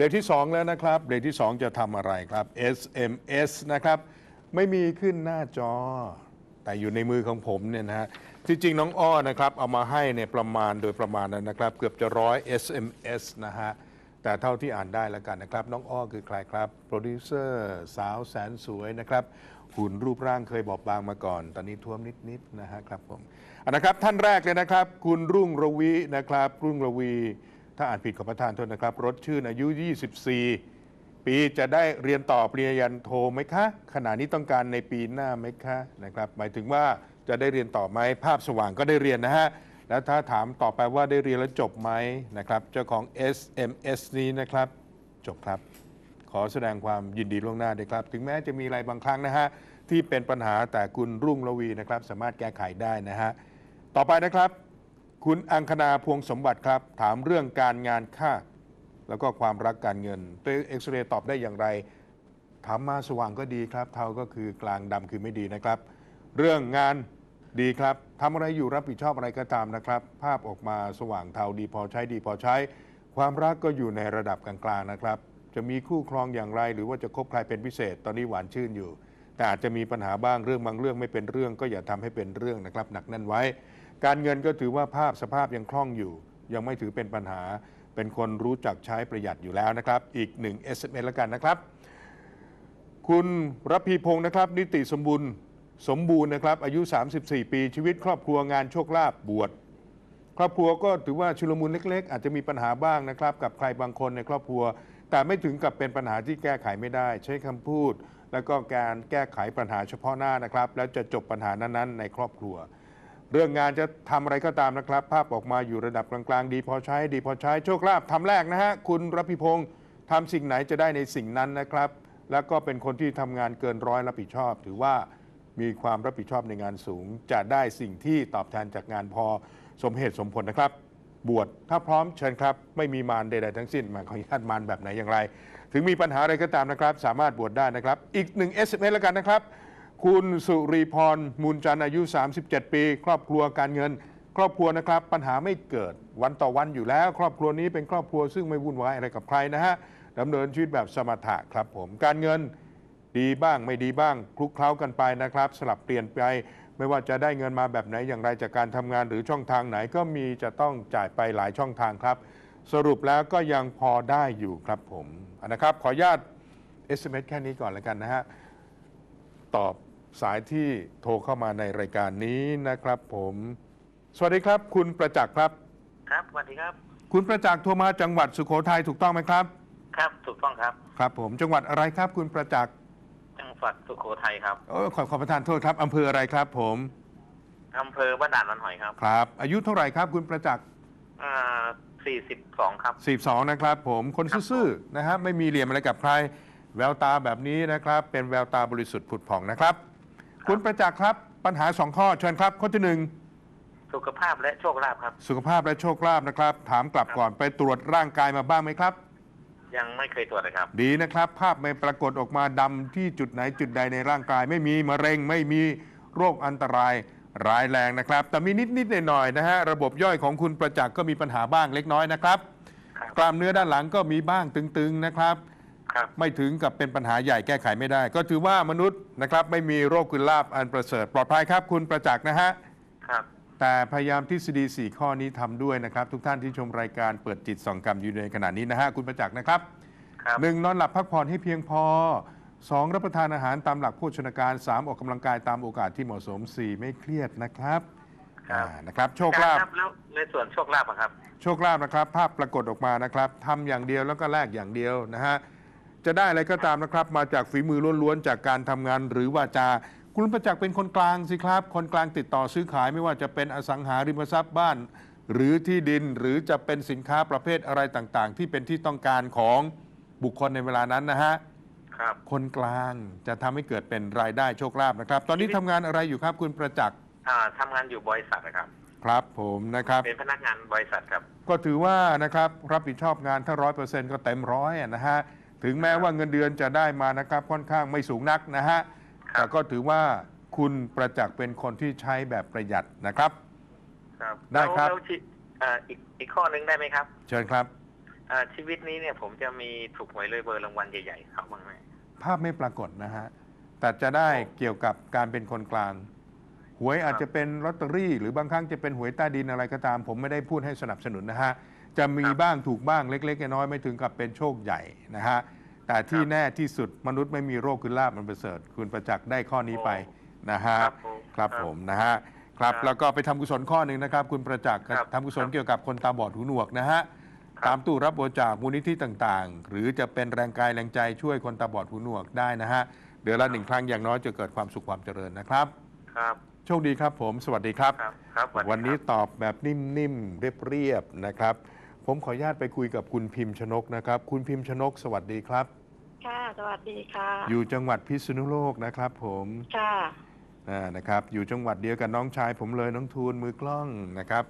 รกที่ 2 แล้วนะครับเบรกที่ 2 จะทำอะไรครับ SMS นะครับ ไม่มีขึ้นหน้าจอ แต่อยู่ในมือของผมเนี่ยนะฮะที่จริงน้องอ้อนะครับเอามาให้เนี่ยประมาณโดยประมาณนั้นนะครับ เกือบจะร้อย SMS นะฮะแต่เท่าที่อ่านได้แล้วกันนะครับ น้องอ้อคือใครครับโปรดิวเซอร์สาวแสนสวยนะครับหุ่นรูปร่างเคยบอบบางมาก่อน ตอนนี้ท้วมนิดๆนะฮะครับผมนะครับท่านแรกเลยนะครับ คุณรุ่งระวีนะครับ รุ่งระวี ถ้าอ่านผิดขอประทานโทษนะครับ รถชื่นอายุ 24 ปีจะได้เรียนต่อปริญญาโทไหมคะ ขณะนี้ต้องการในปีหน้าไหมคะนะครับ หมายถึงว่าจะได้เรียนต่อไหมภาพสว่างก็ได้เรียนนะฮะแล้วถ้าถามต่อไปว่าได้เรียนแล้วจบไหมนะครับ เจ้าของ SMS นี้นะครับ จบครับ ขอแสดงความยินดีล่วงหน้าด้วยครับ ถึงแม้จะมีอะไรบางครั้งนะฮะที่เป็นปัญหาแต่คุณรุ่งระวีนะครับ สามารถแก้ไขได้นะฮะต่อไปนะครับ คุณอังคณาพวงสมบัติครับ ถามเรื่องการงานค่าแล้วก็ความรักการเงินตัวเอ็กซเรย์ตอบได้อย่างไร ถามมาสว่างก็ดีครับ เทาก็คือกลางดำคือไม่ดีนะครับ เรื่องงานดีครับทำอะไรอยู่รับผิดชอบอะไรก็ตามนะครับ ภาพออกมาสว่างเทาดีพอใช้ดีพอใช้ ความรักก็อยู่ในระดับกลางๆนะครับ จะมีคู่ครองอย่างไรหรือว่าจะคบใครเป็นพิเศษ ตอนนี้หวานชื่นอยู่ แต่อาจจะมีปัญหาบ้างเรื่องบางเรื่องไม่เป็นเรื่อง ก็อย่าทำให้เป็นเรื่องนะครับ หนักแน่นไว้ การเงินก็ถือว่าภาพสภาพยังคล่องอยู่ ยังไม่ถือเป็นปัญหา เป็นคนรู้จักใช้ประหยัดอยู่แล้วนะครับ อีกหนึ่ง SMS แล้วกันนะครับ คุณรพีพงศ์นะครับ นิติสมบูรณ์สมบูรณ์นะครับ อายุ 34 ปีชีวิตครอบครัวงานโชคลาภบวชครอบครัวก็ถือว่าชุลมุนเล็ก ๆ อาจจะมีปัญหาบ้างนะครับ กับใครบางคนในครอบครัว แต่ไม่ถึงกับเป็นปัญหาที่แก้ไขไม่ได้ ใช้คำพูด แล้วก็การแก้ไขปัญหาเฉพาะหน้านะครับ แล้วจะจบปัญหานั้นๆ ในครอบครัว เรื่องงานจะทำอะไรก็ตามนะครับ ภาพออกมาอยู่ระดับกลางๆ ดีพอใช้ ดีพอใช้ โชคลาภทำแรกนะฮะ คุณรพิพงศ์ทำสิ่งไหนจะได้ในสิ่งนั้นนะครับ แล้วก็เป็นคนที่ทำงานเกินร้อยรับผิดชอบ ถือว่ามีความรับผิดชอบในงานสูง จะได้สิ่งที่ตอบแทนจากงานพอสมเหตุสมผลนะครับ บวชถ้าพร้อมเชิญครับ ไม่มีมารใดๆทั้งสิ้นมาขออนุญาตมารแบบไหนอย่างไร ถึงมีปัญหาอะไรก็ตามนะครับ สามารถบวชได้นะครับ อีกหนึ่ง SMS แล้วกันนะครับ คุณสุรีพรมูลจันทร์อายุ 37 ปี ครอบครัวการเงิน ครอบครัวนะครับ ปัญหาไม่เกิดวันต่อวันอยู่แล้ว ครอบครัวนี้เป็นครอบครัวซึ่งไม่วุ่นวายอะไรกับใครนะฮะดำเนินชีวิตแบบสมถะครับผมการเงินดีบ้างไม่ดีบ้างคลุกเคล้ากันไปนะครับ สลับเปลี่ยนไปไม่ว่าจะได้เงินมาแบบไหนอย่างไรจากการทำงานหรือช่องทางไหนก็มีจะต้องจ่ายไปหลายช่องทางครับ สรุปแล้วก็ยังพอได้อยู่ครับผมนะครับ ขออนุญาต SMS แค่นี้ก่อนแล้วกันนะฮะตอบ สายที่โทรเข้ามาในรายการนี้นะครับ ผม สวัสดีครับ คุณประจักษ์ครับ ครับสวัสดีครับ คุณประจักษ์โทรมาจังหวัดสุโขทัยถูกต้องไหมครับ ครับถูกต้องครับ ครับผมจังหวัดอะไรครับ คุณประจักษ์จังหวัดสุโขทัยครับเออขอขอประทานโทษครับอำเภออะไรครับ ผมอำเภอบ้านด่านมันหอยครับครับ อายุเท่าไหร่ครับ คุณประจักษ์อ่าสี่สิบสองครับ42นะครับ ผมคนครับซื่อๆนะฮะไม่มีเหลี่ยมอะไรกับใคร แววตาแบบนี้นะครับ เป็นแววตาบริสุทธิ์ผุดผ่องนะครับ คุณประจักษ์ครับ ปัญหาสองข้อเชิญครับ ข้อที่หนึ่งสุขภาพและโชคลาภครับ สุขภาพและโชคลาภนะครับ ถามกลับก่อนไปตรวจร่างกายมาบ้างไหมครับ ยังไม่เคยตรวจเลยครับ ดีนะครับ ภาพไม่ปรากฏออกมาดำที่จุดไหนจุดใดในร่างกาย ไม่มีมะเร็งไม่มีโรคอันตรายร้ายแรงนะครับ แต่มีนิดนิดๆหน่อยๆนะฮะระบบย่อยของคุณประจักษ์ก็มีปัญหาบ้างเล็กน้อยนะครับ ครับ กล้ามเนื้อด้านหลังก็มีบ้างตึงๆนะครับ ครับ ไม่ถึงกับเป็นปัญหาใหญ่แก้ไขไม่ได้ ก็ถือว่ามนุษย์นะครับไม่มีโรคคุณลาบอันประเสริฐปลอดภัยครับ คุณประจักษ์นะฮะครับแต่พยายามทฤษฎี 4 ข้อนี้ทำด้วยนะครับ ทุกท่านที่ชมรายการเปิดจิตส่องกรรมอยู่ในขณะนี้นะฮะคุณประจักษ์นะครับครับ หนึ่งนอนหลับพักผ่อนให้เพียงพอ2รับประทานอาหารตามหลักโภชนาการ3ออกกำลังกายตามโอกาสที่เหมาะสม4ไม่เครียดนะครับครับ อ่านะครับ โชคลาภ ครับแล้วในส่วนโชคลาภอะครับ โชคลาภนะครับ ภาพปรากฏออกมานะครับทำอย่างเดียวแล้วก็แลกอย่างเดียวนะฮะ จะได้อะไรก็ตามนะครับ มาจากฝีมือล้วนๆจากการทำงานหรือว่าจา คุณประจักษ์เป็นคนกลางสิครับ คนกลางติดต่อซื้อขายไม่ว่าจะเป็นอสังหาริมทรัพย์บ้าน หรือที่ดินหรือจะเป็นสินค้าประเภทอะไรต่างๆ ที่เป็นที่ต้องการของบุคคลในเวลานั้นนะฮะครับคนกลางจะทำให้เกิดเป็นรายได้โชคลาภนะครับ ตอนนี้ทำงานอะไรอยู่ครับคุณประจักษ์อ่าทำงานอยู่บริษัทนะครับครับผมนะครับเป็นพนักงานบริษัทครับ ก็ถือว่านะครับรับผิดชอบงานถ้าร้อยเปอร์เซ็นต์ก็เต็มร้อยอะนะฮะ ถึงแม้ว่าเงินเดือนจะได้มานะครับค่อนข้างไม่สูงนักนะฮะครับแต่ก็ถือว่าคุณประจักษ์เป็นคนที่ใช้แบบประหยัดนะครับ ครับได้ครับ แล้วแล้วที่อ่าอีกอีกข้อหนึ่งได้ไหมครับเชิญครับ อ่าชีวิตนี้เนี่ยผมจะมีถูกหวยเลยเบอร์รางวัลใหญ่ๆเขาบ้างไหม ภาพไม่ปรากฏนะฮะแต่จะได้เกี่ยวกับการเป็นคนกลาง หวยอาจจะเป็นลอตเตอรี่ หรือบางครั้งจะเป็นหวยใต้ดินอะไรก็ตาม ผมไม่ได้พูดให้สนับสนุนนะฮะ จะมีบ้างถูกบ้างเล็ก ๆ น้อยๆไม่ถึงกับเป็นโชคใหญ่นะฮะ แต่ที่แน่ที่สุดมนุษย์ไม่มีโรคคือลาบมันประเสริฐคุณประจักษ์ได้ข้อนี้ไปนะฮะครับผมครับผมนะฮะครับครับแล้วก็ไปทำกุศลข้อหนึ่งนะครับ คุณประจักษ์ครับทำกุศลเกี่ยวกับคนตาบอดหูหนวกนะฮะตามตู้รับบริจาคมูลนิธิต่างๆ หรือจะเป็นแรงกายแรงใจช่วยคนตาบอดหูหนวกได้นะฮะเดือนละหนึ่งครั้งอย่างน้อยจะเกิดความสุขความเจริญนะครับ ครับ โชคดีครับผม สวัสดีครับ ครับครับสสดีวันนี้ครับตอบแบบนิ่มๆ เรียบๆ นะครับ ผมขออนุญาตไปคุยกับคุณพิมพ์ชนกนะครับ คุณพิมพ์ชนก สวัสดีครับ ค่ะ สวัสดีค่ะ อยู่จังหวัดพิษณุโลกนะครับผมค่ะ อ่านะครับ อยู่จังหวัดเดียวกับน้องชายผมเลยน้องทูลมือกล้องนะครับ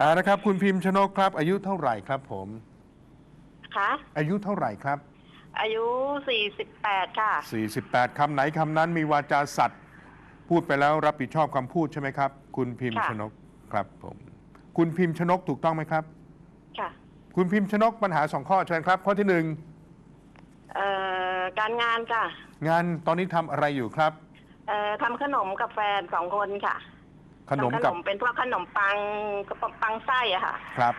อ่านะครับ คุณพิมพ์ชนกครับ อายุเท่าไหร่ครับผม ค่ะ อายุเท่าไหร่ครับอายุสี่สิบแปดค่ะ48คำไหนคำนั้นมีวาจาสัตว์ พูดไปแล้วรับผิดชอบคำพูดใช่ไหมครับ คุณพิมพ์ค่ะ ชนกครับผมคุณพิมพ์ชนกถูกต้องไหมครับ ค่ะคุณพิมพ์ชนกปัญหาสองข้อเชิญครับ ข้อที่หนึ่งเอ่อการงานค่ะงานตอนนี้ทำอะไรอยู่ครับ เอ่อทำขนมกับแฟนสองคนค่ะขนมทำขกับนมเป็นพวกขนมปังกระป๋องปังไส้อะค่ะ ครับ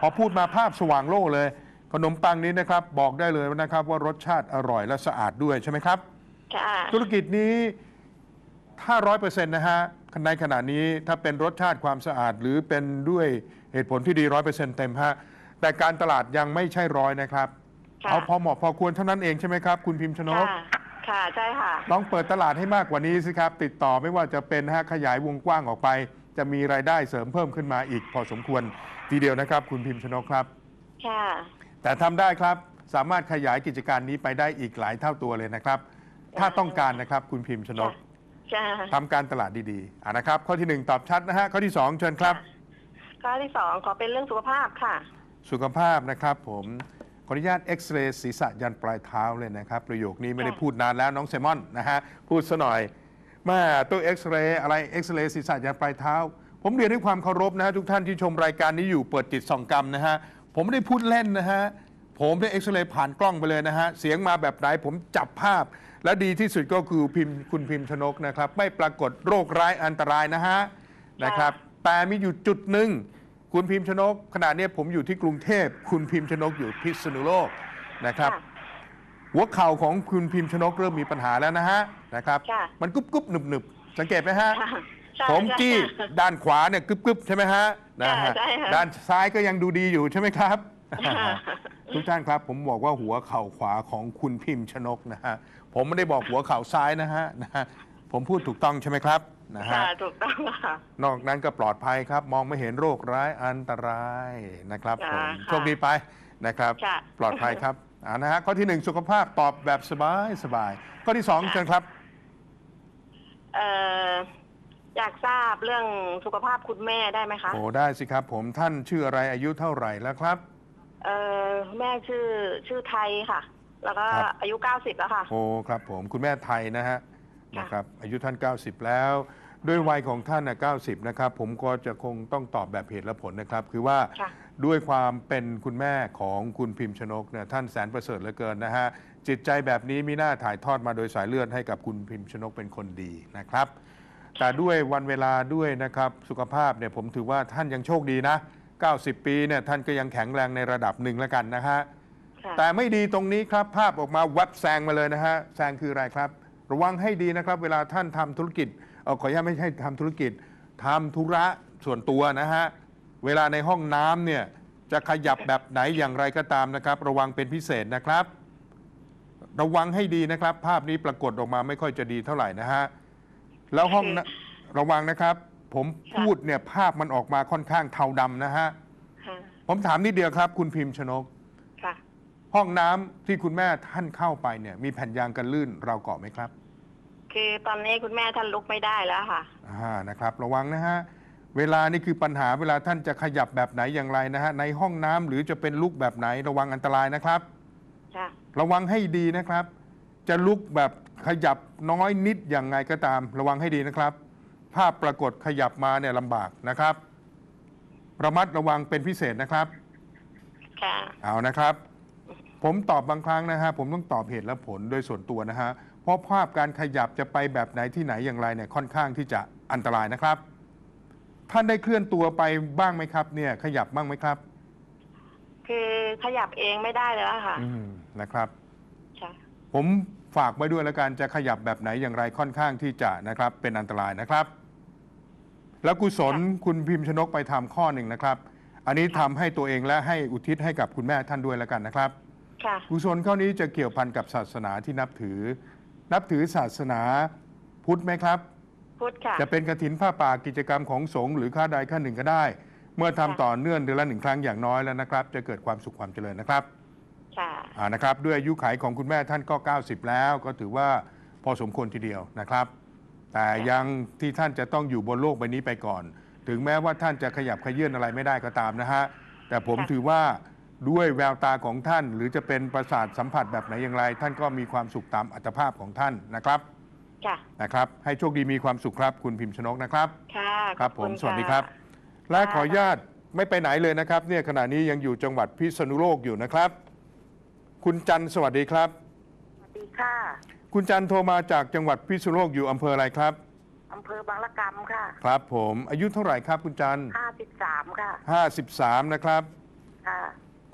พอพูดมาภาพสว่างโล่เลย ขนมปังนี้นะครับบอกได้เลยนะครับว่ารสชาติอร่อยและสะอาดด้วยใช่ไหมครับ ค่ะธุรกิจนี้ ถ้าร้อยเปอร์เซ็นต์นะฮะในขณะนี้ถ้าเป็นรสชาติความสะอาด หรือเป็นด้วยเหตุผลที่ดีร้อยเปอร์เซ็นต์เต็มฮะแต่การตลาดยังไม่ใช่ร้อยนะครับ ค่ะเอาพอเหมาะพอควรเท่านั้นเองใช่ไหมครับ คุณพิมพ์ชนก ค่ะค่ะใช่ค่ะลองเปิดตลาดให้มากกว่านี้สิครับ ติดต่อไม่ว่าจะเป็นฮะขยายวงกว้างออกไป จะมีรายได้เสริมเพิ่มขึ้นมาอีกพอสมควรทีเดียวนะครับ คุณพิมพ์ชนกครับ ค่ะ แต่ทำได้ครับสามารถขยายกิจการนี้ไปได้อีกหลายเท่าตัวเลยนะครับ ถ้าต้องการนะครับคุณพิมพ์ชนก ค่ะ ทำการตลาดดีๆอะนะครับ ข้อที่หนึ่งตอบชัดนะฮะ ข้อที่สองเชิญครับ ข้อที่สองขอเป็นเรื่องสุขภาพค่ะ สุขภาพนะครับผมขออนุญาตเอ็กซเรย์ศีรษะยันปลายเท้าเลยนะครับ ประโยคนี้ไม่ได้ค่ะพูดนานแล้วน้องเซมอนนะฮะ พูดซะหน่อยแม่ตัวเอ็กซเรย์อะไรเอ็กซเรย์ศีรษะยันปลายเท้า ผมเรียนด้วยความเคารพนะฮะทุกท่านที่ชมรายการนี้อยู่เปิดจิตส่องกรรมนะฮะผมไม่ได้พูดเล่นนะฮะ ผมได้เอ็กซเรย์ผ่านกล้องไปเลยนะฮะ เสียงมาแบบไหนผมจับภาพ และดีที่สุดก็คือพิมพ์คุณพิมพ์ชนกนะครับ ไม่ปรากฏโรคร้ายอันตรายนะฮะนะครับ แต่มีอยู่จุดหนึ่งคุณพิมพ์ชนก ขณะเนี้ยผมอยู่ที่กรุงเทพคุณพิมพ์ชนกอยู่พิษณุโลกนะครับค่ะหัวเข่าของคุณพิมพ์ชนกเริ่มมีปัญหาแล้วนะฮะนะครับค่ะมันกุ๊บกุ๊บหนึบหนึบสังเกตไหมฮะค่ะใช่ผมกี้ใช่ด้านขวาเนี่ยกึบกึบใช่ไหมฮะนะฮะใช่ค่ะด้านซ้ายก็ยังดูดีอยู่ใช่ไหมครับค่ะ ทุกท่านครับ ผมบอกว่าหัวเข่าขวาของคุณพิมพ์ชนกนะฮะผมไม่ได้บอกหัวเข่าซ้ายนะฮะนะฮะผมพูดถูกต้องใช่ไหมครับนะฮะค่ะถูกต้องค่ะ นอกนั้นก็ปลอดภัยครับ มองไม่เห็นโรคร้ายอันตรายนะครับผมค่ะโชคดีไปนะครับค่ะปลอดภัยครับอ่านะฮะข้อที่หนึ่งสุขภาพตอบแบบสบายสบายข้อที่สองเชิญครับ เอ่ออยากทราบเรื่องสุขภาพคุณแม่ได้ไหมคะ โอ้ได้สิครับผมท่านชื่ออะไรอายุเท่าไหร่แล้วครับ เอ่อแม่ชื่อชื่อไทยค่ะ แล้วก็ครับ อายุเก้าสิบแล้วค่ะ โอ้ครับผมคุณแม่ไทยนะฮะค่ะ นะครับอายุท่าน 90 แล้ว ด้วยวัยของท่านนะ90 นะครับ ผมก็จะคงต้องตอบแบบเหตุและผลนะครับ คือว่าค่ะ ด้วยความเป็นคุณแม่ของคุณพิมพ์ชนกเนี่ยท่านแสนประเสริฐเหลือเกินนะฮะจิตใจแบบนี้มีหน้าถ่ายทอดมาโดยสายเลือดให้กับคุณพิมพ์ชนกเป็นคนดีนะครับ แต่ด้วยวันเวลาด้วยนะครับสุขภาพเนี่ยผมถือว่าท่านยังโชคดีนะ 90 ปีเนี่ยท่านก็ยังแข็งแรงในระดับหนึ่งแล้วกันนะฮะ ค่ะ แต่ไม่ดีตรงนี้ครับภาพออกมาวับแซงมาเลยนะฮะแซงคืออะไรครับ ระวังให้ดีนะครับ เวลาท่านทำธุรกิจเออขออนุญาตไม่ใช่ทำธุรกิจทำธุระส่วนตัวนะฮะ เวลาในห้องน้ำเนี่ยจะขยับแบบไหนอย่างไรก็ตามนะครับ ระวังเป็นพิเศษนะครับ ระวังให้ดีนะครับ ภาพนี้ปรากฏออกมาไม่ค่อยจะดีเท่าไหร่นะฮะแล้วห้องนะระวังนะครับ ผมพูดเนี่ยภาพมันออกมาค่อนข้างเทาดำนะฮะ ค่ะ ผมถามนิดเดียวครับ คุณพิมพ์ชนก ค่ะ ห้องน้ำที่คุณแม่ท่านเข้าไปเนี่ย มีแผ่นยางกันลื่นเราเกาะไหมครับ คือตอนนี้คุณแม่ท่านลุกไม่ได้แล้วค่ะ อ่านะครับระวังนะฮะ เวลานี่คือปัญหาเวลาท่านจะขยับแบบไหนอย่างไรนะฮะ ในห้องน้ำหรือจะเป็นลุกแบบไหนระวังอันตรายนะครับ ค่ะ ระวังให้ดีนะครับ จะลุกแบบขยับน้อยนิดอย่างไงก็ตาม ระวังให้ดีนะครับ ภาพปรากฏขยับมาเนี่ยลำบากนะครับ ระมัดระวังเป็นพิเศษนะครับ ค่ะ เอานะครับ ผมตอบบางครั้งนะฮะผมต้องตอบเหตุและผลโดยส่วนตัวนะฮะเพราะภาพการขยับจะไปแบบไหนที่ไหนอย่างไรเนี่ยค่อนข้างที่จะอันตรายนะครับ ท่านได้เคลื่อนตัวไปบ้างไหมครับ เนี่ยขยับบ้างไหมครับ คือขยับเองไม่ได้แล้วอะค่ะ อืมนะครับ ค่ะ ผมฝากไว้ด้วยแล้วกันจะขยับแบบไหนอย่างไรค่อนข้างที่จะนะครับ เป็นอันตรายนะครับ แล้วกุศลคุณพิมพ์ชนกไปทำข้อหนึ่งนะครับ อันนี้ทำให้ตัวเองและให้อุทิศให้กับคุณแม่ท่านด้วยแล้วกันนะครับ ค่ะ กุศลข้อนี้จะเกี่ยวพันกับศาสนาที่นับถือ นับถือศาสนาพุทธไหมครับ พุทธค่ะ จะเป็นกระถินผ้าป่ากิจกรรมของสงฆ์หรือค่าใดค่าหนึ่งก็ได้ เมื่อทำค่ะต่อเนื่องเดือนละหนึ่งครั้งอย่างน้อยแล้วนะครับ จะเกิดความสุขความเจริญนะครับ ค่ะ อ่านะครับด้วยอายุขัยของคุณแม่ท่านก็ 90 แล้วก็ถือว่าพอสมควรทีเดียวนะครับ แต่ยังที่ท่านจะต้องอยู่บนโลกใบนี้ไปก่อน ถึงแม้ว่าท่านจะขยับขยื่นอะไรไม่ได้ก็ตามนะฮะ แต่ผมค่ะถือว่าด้วยแววตาของท่าน หรือจะเป็นประสาทสัมผัสแบบไหนอย่างไร ท่านก็มีความสุขตามอัตภาพของท่านนะครับค่ะนะครับ ให้โชคดีมีความสุขครับ คุณพิมพ์ชนกนะครับค่ะครับขผอมณสวัสดีค่ะครับ และขออนุญาตไม่ไปไหนเลยนะครับ เนี่ยขณะนี้ยังอยู่จังหวัดพิษณุโลกอยู่นะครับ คุณจันทร์สวัสดีครับ สวัสดีค่ะ คุณจันทร์โทรมาจากจังหวัดพิษณุโลกอยู่อำเภออะไรครับอำเภอบางละกำค่ะ ครับผมอายุเท่าไหร่ครับคุณจันทร์53 ค่ะ53นะครับ ค่ะ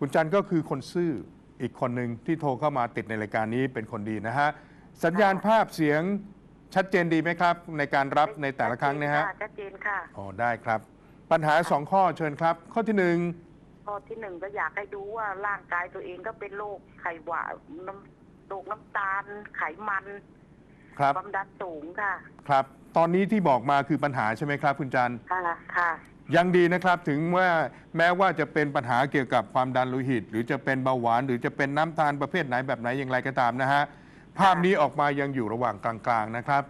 คุณจันทร์ก็คือคนซื่ออีกคนหนึ่งที่โทรเข้ามาติดในรายการนี้เป็นคนดีนะฮะ สัญญาณภาพเสียงชัดเจนดีไหมครับ ในการรับในแต่ละครั้งเนะฮะ ชัดเจนค่ะอ๋อได้ครับ ปัญหาสองข้อเชิญครับ ข้อที่หนึ่งข้อที่หนึ่งก็อยากให้ดูว่าร่างกายตัวเองก็เป็นโรคไขหวานน้ำ โรคน้ำตาล ไขมันครับความดันสูงค่ะ ครับ ตอนนี้ที่บอกมาคือปัญหาใช่ไหมครับ คุณจันทร์ค่ะค่ะ ยังดีนะครับถึงว่าแม้ว่าจะเป็นปัญหาเกี่ยวกับความดันโลหิต หรือจะเป็นเบาหวาน หรือจะเป็นน้ำตาลประเภทไหนแบบไหนอย่างไรก็ตามนะฮะภาพนี้ออกมายังอยู่ระหว่างกลางๆนะครับ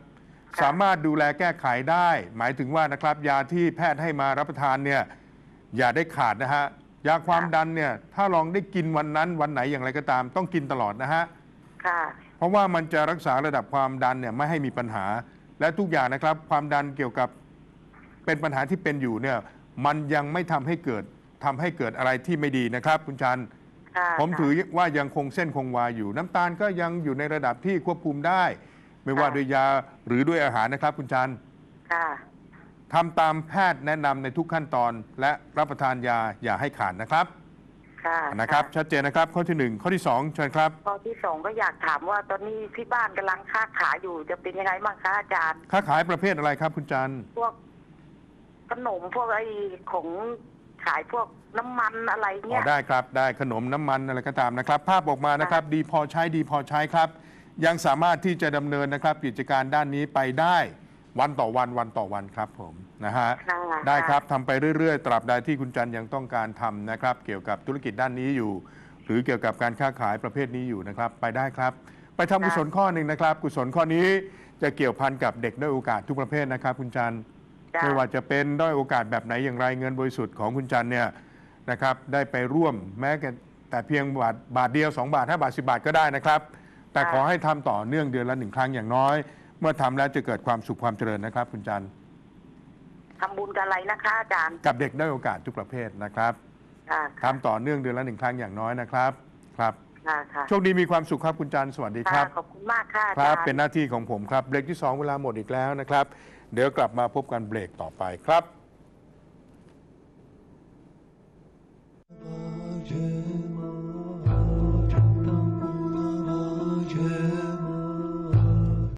ค่ะสามารถดูแลแก้ไขได้ หมายถึงว่านะครับ ยาที่แพทย์ให้มารับประทานเนี่ยอย่าได้ขาดนะฮะยาความดันเนี่ยถ้าลองได้กินวันนั้นวันไหนอย่างไรก็ตาม ต้องกินตลอดนะฮะ ค่ะ เพราะว่ามันจะรักษาระดับความดันเนี่ยไม่ให้มีปัญหา และทุกอย่างนะครับ ความดันเกี่ยวกับเป็นปัญหาที่เป็นอยู่เนี่ย มันยังไม่ทำให้เกิดทำให้เกิดอะไรที่ไม่ดีนะครับคุณชัน ค่ะผมถือค่ะว่ายังคงเส้นคงวาอยู่ น้ำตาลก็ยังอยู่ในระดับที่ควบคุมได้ ไม่ว่าค่ะด้วยยาหรือด้วยอาหารนะครับ คุณชัน ค่ะ ทำตามแพทย์แนะนำในทุกขั้นตอนและรับประทานยาอย่าให้ขาดนะครับ ค่ะนะครับ ชัดเจนนะครับข้อที่หนึ่งข้อที่สองเชิญครับ ข้อที่สองก็อยากถามว่าตอนนี้ที่บ้านกำลังค้าขายอยู่จะเป็นยังไงบ้างคะอาจารย์ ค้าขายประเภทอะไรครับคุณจันพวกขนมพวกไอ้ของขายพวกน้ำมันอะไรอ๋เงี้อย ได้ครับได้ขนมน้ำมันอะไรก็ตามนะครับ ภาพออกมานะครับ ดีพอใช้ดีพอใช้ครับ ยังสามารถที่จะดำเนินนะครับกิจการด้านนี้ไปได้ วันต่อวันวันต่อวันครับผมนะฮะค่ะได้ครับทำไปเรื่อยๆ ตราบใดที่คุณจันยังต้องการทำนะครับ เกี่ยวกับธุรกิจด้านนี้อยู่ หรือเกี่ยวกับการค้าขายประเภทนี้อยู่นะครับ ไปได้ครับ ไปทำกุศลข้อหนึ่งนะครับ กุศลข้อนี้จะเกี่ยวพันกับเด็กด้อยโอกาสทุกประเภทนะครับ คุณจันจ้ะ ไม่ว่าจะเป็นด้อยโอกาสแบบไหนอย่างไรเงินบริสุทธิ์ของคุณจันเนี่ยนะครับได้ไปร่วมแม้แต่เพียงบาทบาทเดียว 2 บาท5บาท 10 บาทก็ได้นะครับ แต่ขอให้ทำต่อเนื่องเดือนละหนึ่งครั้งอย่างน้อย เมื่อทำแล้วจะเกิดความสุขความเจริญนะครับ คุณจันทำบุญกับอะไรนะคะอาจารย์กับเด็กด้อยโอกาสทุกประเภทนะครับค่ะทำต่อเนื่องเดือนละหนึ่งครั้งอย่างน้อยนะครับ ครับ ค่ะค่ะโชคดีมีความสุขครับคุณจันสวัสดีคค่ะรับ ขอบคุณมากค่ะอาคจารับรย์ เป็นหน้าที่ของผมครับ เบรกที่ 2 เวลาหมดอีกแล้วนะครับ เดี๋ยวกลับมาพบกันเบรกต่อไปครับ